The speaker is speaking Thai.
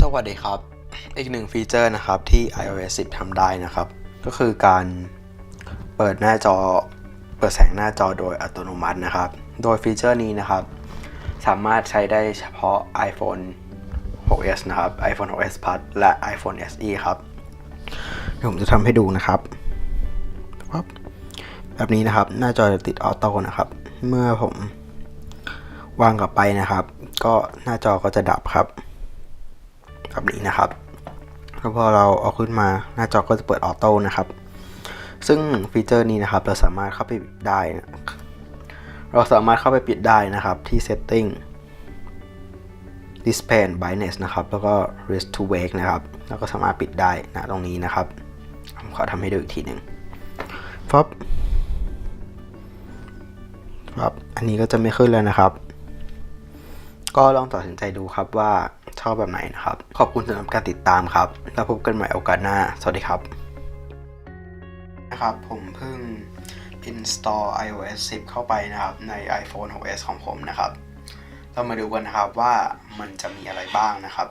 สวัสดีครับ อีกหนึ่งฟีเจอร์นะครับที่ iOS 10ทำได้นะครับ ก็คือการเปิดหน้าจอ เปิดแสงหน้าจอโดยอัตโนมัตินะครับ โดยฟีเจอร์นี้นะครับ สามารถใช้ได้เฉพาะ iPhone 6s นะครับ iPhone 6s Plus และ iPhone SE ครับเดี๋ยวผมจะทำให้ดูนะครับ แบบนี้นะครับ หน้าจอจะติดออโต้นะครับ เมื่อผมวางกลับไปนะครับ ก็หน้าจอก็จะดับครับ แบบนี้นะครับแล้วพอเราเอาขึ้นมาหน้าจอก็จะเปิดออโต้นะครับ ซึ่งฟีเจอร์นี้นะครับ เราสามารถเข้าไปปิดได้นะเราสามารถเข้าไปปิดได้นะครับที่ setting display and brightness นะครับ แล้วก็ rest to wake นะครับ แล้วก็สามารถปิดได้นะตรงนี้นะครับผมขอทำให้ดูอีกทีหนึ่งฟอบฟอบอันนี้ก็จะไม่ขึ้นแล้วนะครับ ก็ลองตัดสินใจดูครับว่าชอบแบบไหนนะครับ ขอบคุณสำหรับการติดตามครับ แล้วพบกันใหม่โอกาสหน้า สวัสดีครับ นะครับ ผมเพิ่ง install iOS 10 เข้าไปนะครับใน iPhone 6s ของผมนะครับ เรามาดูกันนะครับว่ามันจะมีอะไรบ้างนะครับ